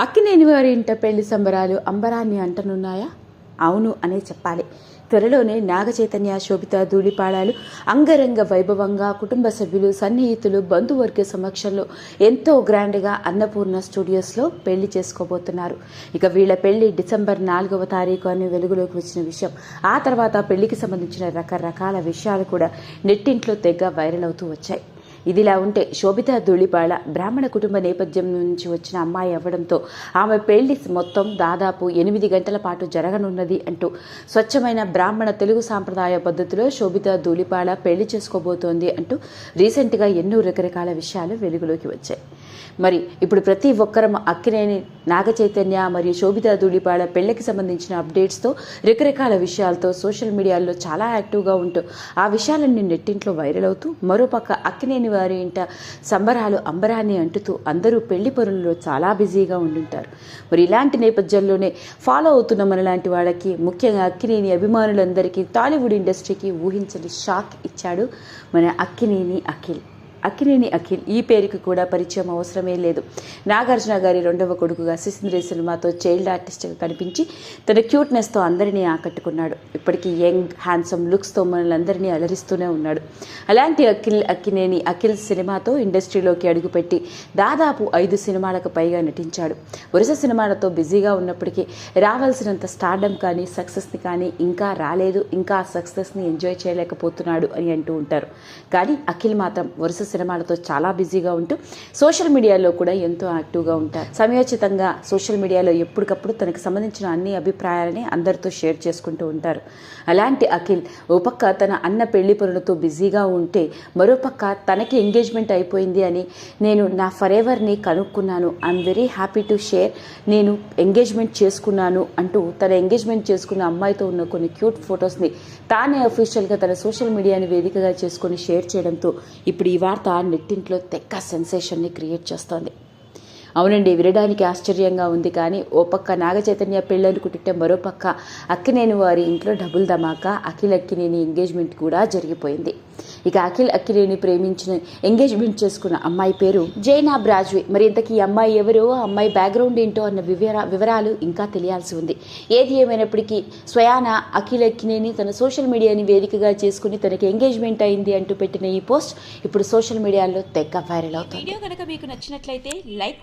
అక్కినేని వారి ఇంట పెళ్ళి సంబరాలు అంబరాన్ని అంటనున్నాయా? అవును అనే చెప్పాలి. త్వరలోనే నాగచైతన్య శోభిత ధూళిపాడాలు అంగరంగ వైభవంగా కుటుంబ సభ్యులు సన్నిహితులు బంధువర్గ సమక్షంలో ఎంతో గ్రాండ్గా అన్నపూర్ణ స్టూడియోస్లో పెళ్ళి చేసుకోబోతున్నారు. ఇక వీళ్ళ పెళ్ళి డిసెంబర్ నాలుగవ తారీఖు అని వెలుగులోకి వచ్చిన విషయం. ఆ తర్వాత పెళ్ళికి సంబంధించిన రకరకాల విషయాలు కూడా నెట్టింట్లో తెగ వైరల్ అవుతూ వచ్చాయి. ఇదిలా ఉంటే శోభిత ధూళిపాళ బ్రాహ్మణ కుటుంబ నేపథ్యం నుంచి వచ్చిన అమ్మాయి అవ్వడంతో ఆమె పెళ్ళి మొత్తం దాదాపు ఎనిమిది గంటల పాటు జరగనున్నది అంటూ స్వచ్ఛమైన బ్రాహ్మణ తెలుగు సాంప్రదాయ పద్ధతిలో శోభిత ధూళిపాళ పెళ్ళి చేసుకోబోతోంది అంటూ రీసెంట్గా ఎన్నో రకరకాల విషయాలు వెలుగులోకి వచ్చాయి. మరి ఇప్పుడు ప్రతి ఒక్కరం అక్కినేని నాగ చైతన్య మరియు శోభిత ధూళిపాడ పెళ్ళికి సంబంధించిన అప్డేట్స్తో రకరకాల విషయాలతో సోషల్ మీడియాలో చాలా యాక్టివ్గా ఉంటూ ఆ విషయాలన్నీ నెట్టింట్లో వైరల్ అవుతూ మరోపక్క అక్కినేని వారి ఇంట సంబరాలు అంబరాన్ని అంటుతూ అందరూ పెళ్ళి పనుల్లో చాలా బిజీగా ఉండుంటారు. మరి ఇలాంటి నేపథ్యంలోనే ఫాలో అవుతున్న మనలాంటి వాళ్ళకి ముఖ్యంగా అక్కినేని అభిమానులందరికీ టాలీవుడ్ ఇండస్ట్రీకి ఊహించని షాక్ ఇచ్చాడు మన అక్కినేని అఖిల్. అక్కినేని అఖిల్ ఈ పేరుకి కూడా పరిచయం అవసరమే లేదు. నాగార్జున గారి రెండవ కొడుకుగా సిసింద్రి సినిమాతో చైల్డ్ ఆర్టిస్ట్గా కనిపించి తన క్యూట్నెస్తో అందరినీ ఆకట్టుకున్నాడు. ఇప్పటికీ యంగ్ హ్యాండ్సమ్ లుక్స్తో మనల్ని అందరినీ అలరిస్తూనే ఉన్నాడు. అలాంటి అఖిల్ అక్కినేని అఖిల్ సినిమాతో ఇండస్ట్రీలోకి అడుగుపెట్టి దాదాపు ఐదు సినిమాలకు పైగా నటించాడు. వరుస సినిమాలతో బిజీగా ఉన్నప్పటికీ రావాల్సినంత స్టార్డమ్ కానీ సక్సెస్ని కానీ ఇంకా రాలేదు. ఇంకా సక్సెస్ని ఎంజాయ్ చేయలేకపోతున్నాడు అని అంటూ ఉంటారు. కానీ అఖిల్ మాత్రం వరుస సినిమాలతో చాలా బిజీగా ఉంటూ సోషల్ మీడియాలో కూడా ఎంతో యాక్టివ్గా ఉంటారు. సమయోచితంగా సోషల్ మీడియాలో ఎప్పటికప్పుడు తనకు సంబంధించిన అన్ని అభిప్రాయాలని అందరితో షేర్ చేసుకుంటూ ఉంటారు. అలాంటి అఖిల్ ఓ పక్క తన అన్న పెళ్ళి పనులతో బిజీగా ఉంటే మరోపక్క తనకి ఎంగేజ్మెంట్ అయిపోయింది అని నేను నా ఫర్ ఎవర్ని కనుక్కున్నాను I'm very happy to share నేను ఎంగేజ్మెంట్ చేసుకున్నాను అంటూ తన ఎంగేజ్మెంట్ చేసుకున్న అమ్మాయితో ఉన్న కొన్ని క్యూట్ ఫొటోస్ని తానే అఫీషియల్గా తన సోషల్ మీడియాని వేదికగా చేసుకొని షేర్ చేయడంతో ఇప్పుడు ఈ వార్త నెట్టింట్లో తెక్క సెన్సేషన్ని క్రియేట్ చేస్తుంది. అవునండి వినడానికి ఆశ్చర్యంగా ఉంది. కానీ ఓ పక్క నాగచైతన్య పెళ్ళని పెళ్ళనుకుంటుంటే మరో పక్క అక్కినేని వారి ఇంట్లో డబుల్ ధమాకా అఖిల్ అక్కినేని ఎంగేజ్మెంట్ కూడా జరిగిపోయింది. ఇక అఖిల్ అక్కినేని ప్రేమించిన ఎంగేజ్మెంట్ చేసుకున్న అమ్మాయి పేరు జైనా బ్రాజ్వి. మరి ఇంతకీ ఈ అమ్మాయి ఎవరో ఆ అమ్మాయి బ్యాక్గ్రౌండ్ ఏంటో అన్న వివరా వివరాలు ఇంకా తెలియాల్సి ఉంది. ఏది ఏమైనప్పటికీ స్వయాన అఖిల్ అక్కినేని తన సోషల్ మీడియాని వేదికగా చేసుకుని తనకి ఎంగేజ్మెంట్ అయింది అంటూ పెట్టిన ఈ పోస్ట్ ఇప్పుడు సోషల్ మీడియాలో తెగ వైరల్ అవుతుంది. వీడియో కనుక మీకు నచ్చినట్లయితే లైక్